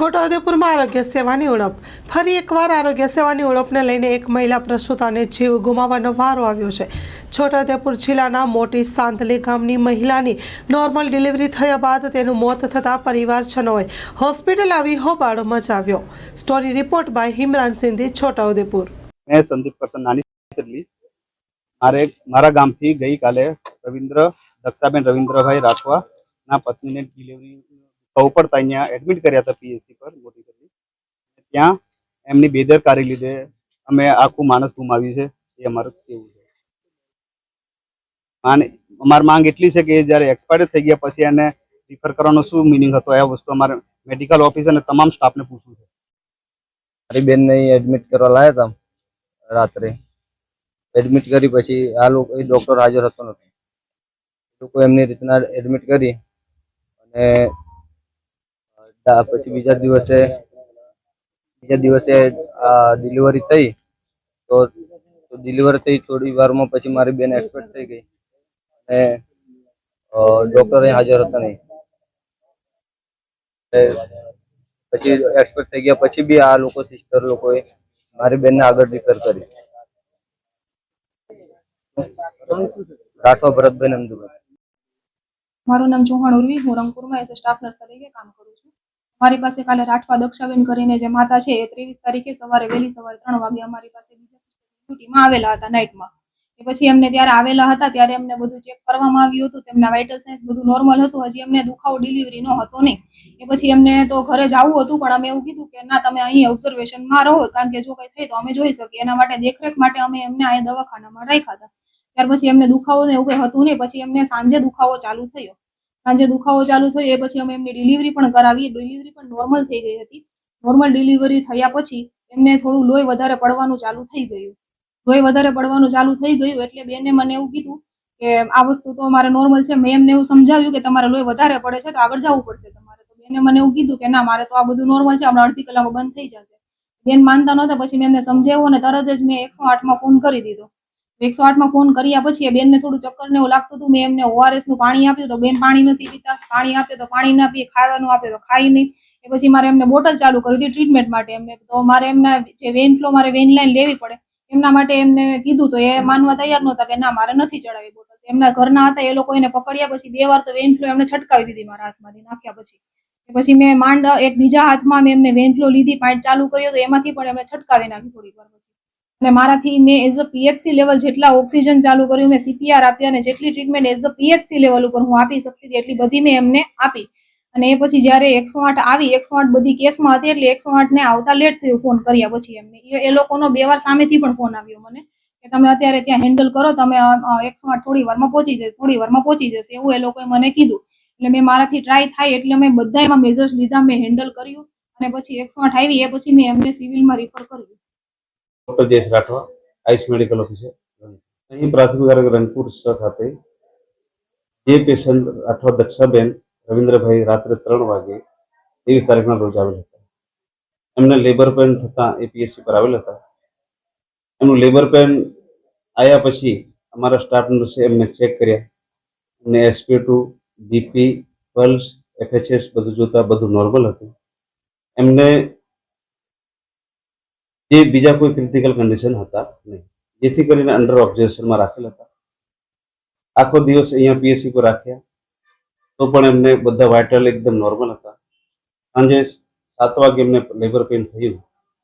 છોટાઉદેપુરમાં આરોગ્ય સેવાની ઉણપ. ફરી એકવાર આરોગ્ય સેવાની ઉણપને લઈને એક મહિલા પ્રસૂતાને જીવ ગુમાવવાનો વારો આવ્યો છે. છોટાઉદેપુર જિલ્લાના મોટી સાંતલી ગામની મહિલાની નોર્મલ ડિલિવરી થયા બાદ તેનું મોત થતાં પરિવારજનોએ હોસ્પિટલ આવી હોબાળો મચાવ્યો. Story report by Imran Sindhi Chhotaudepur મેં સંદીપ કરસન નાની મારે મારા ગામથી ગઈકાલે રવિન્દ્ર, દક્ષાબેન રવિન્દ્રભાઈ રાઠવા ના પત્નીને ડિલિવરી ઉપર અહીંયા એડમિટ કર્યા હતા પીએસસી પર મોટી સરલી ત્યાં એમની બેદરકારી લીધે અમે આખું માણસ ગુમાવ્યું છે, એ અમારું કેવું છે. અને અમારી માંગ એટલી છે કે જ્યારે એક્સપાયર થઈ ગયા પછી એને રિફર કરવાનો શું મિનિંગ હતો, એ વસ્તુ અમારે મેડિકલ ઓફિસ અને તમામ સ્ટાફને પૂછવું છે. મારી બેનને એડમિટ કરવા લાયા હતા રાત્રે. એડમિટ કરી પછી આ લોકો ડોક્ટર હાજર હતો નથી. લોકો એમની રીતના એડમિટ કરી અને પછી બીજા દિવસે બીજા દિવસે ડિલિવરી થઈ, તો ડિલિવરી થઈ થોડી વારમાં પછી મારી બેન એક્સપર્ટ થઈ ગઈ. અને ડોક્ટર અહીં હાજર હતા નહીં. પછી એક્સપર્ટ થઈ ગયા. પછી બી આ લોકો સિસ્ટર લોકોએ મારી બેનને આગળ રિફર કરી. રાઠવા ભરતભાઈ નંદુભાઈ મારું નામ ચૌહાણ ઉર્વી. હું રંગપુરમાં એઝ સ્ટાફ નર્સ તરીકે કામ કરું મારી પાસે કાલે રાઠવા દક્ષાબેન કરીને જે માતા છે એ ત્રેવીસ તારીખે સવારે વહેલી સવારે ત્રણ વાગે અમારી પાસે ડ્યુટીમાં આવેલા હતા નાઇટમાં. એ પછી એમને ત્યારે આવેલા હતા, ત્યારે એમને બધું ચેક કરવામાં આવ્યું હતું, તેમના વાઇટલ સાઇન્સ બધું નોર્મલ હતું, હજી એમને દુખાવો ડિલિવરી નો હતો નહીં. એ પછી એમને તો ઘરે જવું હતું, પણ અમે એવું કીધું કે ના, તમે અહીં ઓબ્ઝર્વેશનમાં રહો, કારણ કે જો કંઈ થાય તો અમે જોઈ શકીએ. એના માટે દેખરેખ માટે અમે એમને અહીંયા દવાખાનામાં રાખ્યા હતા. ત્યાર પછી એમને દુખાવો ને એવું કંઈ હતું નહીં, પછી એમને સાંજે દુખાવો ચાલુ થયો. સાંજે દુખાવો ચાલુ થયો, એ પછી અમે એમની ડિલિવરી પણ કરાવી. ડિલિવરી પણ નોર્મલ થઈ ગઈ હતી. નોર્મલ ડિલિવરી થયા પછી એમને થોડું લોહી વધારે પડવાનું ચાલુ થઈ ગયું. લોહી વધારે પડવાનું ચાલુ થઈ ગયું એટલે બેને મને એવું કીધું કે આ વસ્તુ તો મારે નોર્મલ છે. મેં એમને એવું સમજાવ્યું કે તમારે લોહી વધારે પડે છે તો આગળ જવું પડશે તમારે. તો બેને મને એવું કીધું કે ના, મારે તો આ બધું નોર્મલ છે. હમણાં અડધી કલાકમાં બંધ થઈ જશે. બેન માનતા નહોતા, પછી મેં એમને સમજાવ્યું અને તરત જ મેં એકસો આઠમાં ફોન કરી દીધો. એકસો આઠમાં ફોન કર્યા પછી એ બેનને થોડું ચક્કર ને એવું લાગતું હતું. મેં એમને ઓઆરએસનું પાણી આપ્યું તો બેન પાણી નથી પીતા. પાણી આપે તો પાણી ના પીએ, ખાવાનું આપે તો ખાઈ નહીં. એ પછી મારે એમને બોટલ ચાલુ કરી હતી ટ્રીટમેન્ટ માટે એમને. તો મારે એમના જે વેન ફ્લો મારે વેન લાઈન લેવી પડે. એમના માટે એમને કીધું તો એ માનવા તૈયાર નહોતા કે ના, મારે નથી ચડાવી બોટલ. એમના ઘરના હતા, એ લોકો એને પકડ્યા પછી બે વાર તો વેન ફ્લો એમને છટકાવી દીધી મારા હાથમાંથી નાખ્યા પછી. પછી મેં માંડ એક બીજા હાથમાં મેં એમને વેન ફ્લો લીધી પાઇન્ટ ચાલુ કર્યો તો એમાંથી પણ એમને છટકાવી નાખી થોડી વાર અને મારાથી મેં એઝ અ પીએચસી લેવલ જેટલા ઓક્સિજન ચાલુ કર્યું, મેં સીપીઆર આપ્યા અને જેટલી treatment as a PHC level ઉપર હું આપી શકતી હતી, એટલી બધી મેં એમને આપી. અને એ પછી જ્યારે એકસો આઠ આવી, એકસો આઠ બધી કેસમાં હતી એટલે એકસો આઠ ને આવતા લેટ થયું ફોન કર્યા પછી એમને. એ- લોકોનો બે વાર સામેથી પણ ફોન આવ્યો મને, કે તમે અત્યારે ત્યાં હેન્ડલ કરો, તમે એકસો આઠ થોડી વારમાં પહોંચી જશે, થોડી વારમાં પહોંચી જશે, એવું એ લોકોએ મને કીધું. એટલે મેં મારાથી ટ્રાય થાય એટલે મેં બધા એમાં મેજર્સ લીધા, મેં હેન્ડલ કર્યું અને પછી એકસો આઠ આવી, એ પછી મેં એમને સિવિલમાં રિફર કર્યું. Doctor Jayesh Rathwa ice medical officer. અહીં પ્રાથમિક આરોગ્ય રણપુર ખાતે જે પેશન્ટ રાઠવા દક્ષાબેન રવિન્દ્રભાઈ રાત્રે ત્રણ વાગે ત્રેવીસ તારીખના રોજ આવેલ હતા. એમને લેબર પેન થતાં એપીએસસી પર આવેલ હતા. એમનું લેબર પેન આવ્યા પછી અમારા સ્ટાફ નર્સે એમને ચેક કર્યા. એમને SP two BP pulse FHS બધું જોતા બધું નોર્મલ હતું. એમને જે બીજા કોઈ ક્રિટિકલ કન્ડિશન હતા નહીં. જેથી કરીને અંડર ઓબ્ઝર્વેશનમાં રાખેલ હતા. આખો દિવસ અહીંયા પીએસસી પર રાખ્યા. તો પણ એમને બધા વાઇટલ એકદમ નોર્મલ હતા. સાંજે સાત વાગે એમને લેબર પેઇન થયું.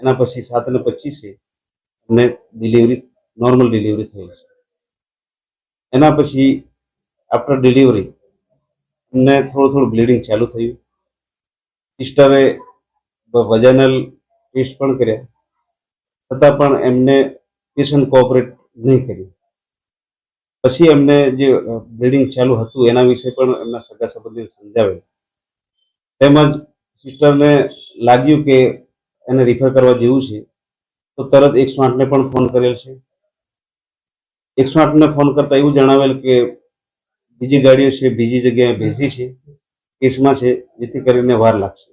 એના પછી સાત ને પચીસે એમને ડિલિવરી નોર્મલ ડિલિવરી થઈ છે. એના પછી આફ્ટર ડિલિવરી એમને થોડું થોડું બ્લીડિંગ ચાલુ થયું. સિસ્ટરે વજાનલ ટેસ્ટ પણ કર્યા. છતાં પણ એમને પેશન્ટ કોઓપરેટ નહીં કર્યું. પછી એમને જે બ્લીડિંગ ચાલુ હતું, એના વિશે પણ એમના સગા સંબંધીને સમજાવ્યું તેમજ સિસ્ટરને લાગ્યું કે એને રિફર કરવા જેવું છે, તો તરત એકસો આઠને પણ ફોન કરેલ છે. એકસો આઠને ફોન કરતા એવું જણાવેલ કે, બીજી ગાડીઓ છે, બીજી જગ્યાએ ભેજી છે, કેસમાં છે, જેથી કરીને વાર લાગશે.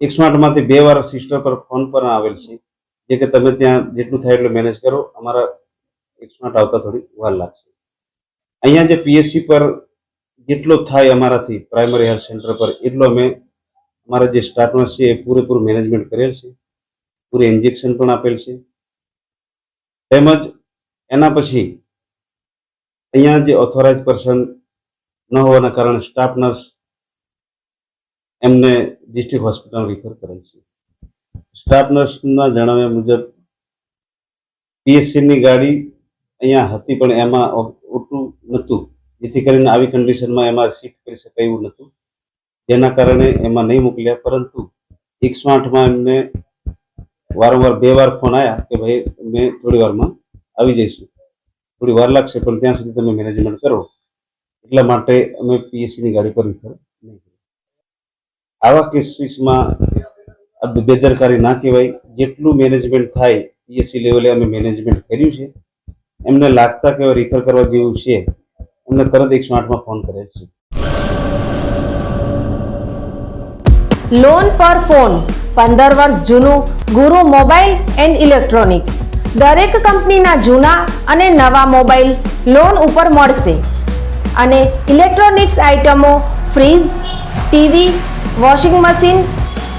એકસો આઠમાંથી બે વાર સિસ્ટર પર ફોન પર આવેલ છે. જે કે તમે ત્યાં જેટલું થાય એટલું મેનેજ કરો. અમારા એકસો આવતા થોડી વાર લાગશે. અહીંયા જે પીએસસી પર જેટલો થાય અમારાથી પ્રાઇમરી હેલ્થ સેન્ટર પર એટલો અમે અમારા જે સ્ટાફનર્સ છે એ પૂરેપૂરું મેનેજમેન્ટ કરેલ છે. પૂરી ઇન્જેક્શન પણ આપેલ છે. તેમજ એના પછી અહીંયા જે ઓથોરાઇઝ પર્સન ન હોવાના કારણે સ્ટાફ નર્સ એમને ડિસ્ટ્રિક્ટ હોસ્પિટલ રિફર કરેલ છે. સ્ટાફ નર્સના જણાવ્યા મુજબ પીએસસી ની ગાડી અહીંયા હતી પણ એમાં ઓટું નહોતું. જેથી કરીને આવી કન્ડિશનમાં એમાં શિફ્ટ કરી શકાય એવું નહોતું. જેના કારણે એમાં નહીં મોકલ્યા, પરંતુ એકસો આઠમાં એમને વારંવાર બે વાર ફોન આવ્યા કે ભાઈ, અમે થોડી વારમાં આવી જઈશું. થોડી વાર લાગશે, પણ ત્યાં સુધી તમે મેનેજમેન્ટ કરો. એટલા માટે અમે પીએસસી ની ગાડી પર રિફર નહીં આવા કેસીસમાં બેદરકારી ના કહેવાય. જેટલું મેનેજમેન્ટ થાય પીએસસી લેવલે અમે મેનેજમેન્ટ કર્યું છે. એમને લાગતા કે રિફર કરવા જેવું છે. એમને તરત એકસો આઠમાં ફોન કરે છે. લોન પર ફોન પંદર વર્ષ જૂનું, ગુરુ મોબાઈલ એન્ડ ઇલેક્ટ્રોનિક્સ દરેક કંપનીના જૂના અને નવા મોબાઈલ લોન ઉપર મળશે. અને ઇલેક્ટ્રોનિક્સ આઇટમો fridge TV washing machine